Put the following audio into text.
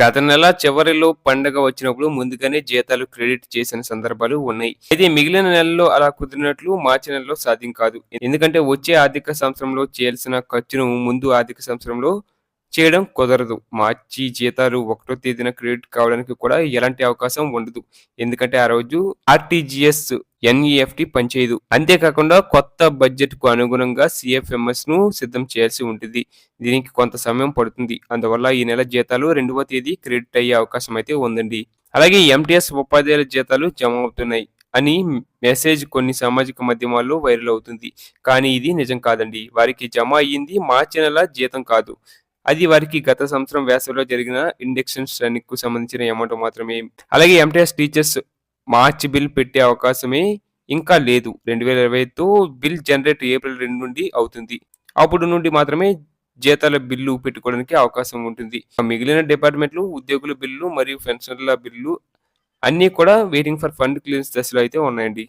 గత నెల చివరిలో పండగ వచ్చినప్పుడు ముందుగానే జీతాలు క్రెడిట్ చేసిన సందర్భాలు ఉన్నాయి. అయితే మిగిలిన నెలలో అలా కుదిరినట్లు మార్చి నెలలో సాధ్యం కాదు. ఎందుకంటే వచ్చే ఆర్థిక సంవత్సరంలో చేయాల్సిన ఖర్చును ముందు ఆర్థిక సంవత్సరంలో చేయడం కుదరదు. మార్చి జీతాలు ఒకటో తేదీన క్రెడిట్ కావడానికి కూడా ఎలాంటి అవకాశం ఉండదు. ఎందుకంటే ఆ రోజు ఆర్టీజీఎస్ ఎన్ఈఎఫ్టి పనిచేయదు. అంతేకాకుండా కొత్త బడ్జెట్కు అనుగుణంగా సిఎఫ్ఎంఎస్ను సిద్ధం చేయాల్సి ఉంటుంది. దీనికి కొంత సమయం పడుతుంది. అందువల్ల ఈ నెల జీతాలు రెండవ తేదీ క్రెడిట్ అయ్యే అవకాశం అయితే ఉందండి. అలాగే ఎంటీఎస్ ఉపాధ్యాయుల జీతాలు జమ అవుతున్నాయి అని మెసేజ్ కొన్ని సామాజిక మాధ్యమాల్లో వైరల్ అవుతుంది. కానీ ఇది నిజం కాదండి. వారికి జమ అయ్యింది మార్చి నెల జీతం కాదు. అది వారికి గత సంవత్సరం వేసవిలో జరిగిన ఇండక్షన్ శ్రేణికి కు సంబంధించిన అమౌంట్ మాత్రమే. అలాగే ఎంటీఎస్ టీచర్స్ మార్చి బిల్ పెట్టే అవకాశమే ఇంకా లేదు. రెండు వేల ఇరవైతో బిల్ జనరేట్ ఏప్రిల్ రెండు నుండి అవుతుంది. అప్పుడు నుండి మాత్రమే జీతాల బిల్లు పెట్టుకోవడానికి అవకాశం ఉంటుంది. మిగిలిన డిపార్ట్మెంట్లు ఉద్యోగుల బిల్లు మరియు పెన్షన్ల బిల్లు అన్నీ కూడా వెయిటింగ్ ఫర్ ఫండ్ క్లియరెన్స్ దశలో అయితే ఉన్నాయండి.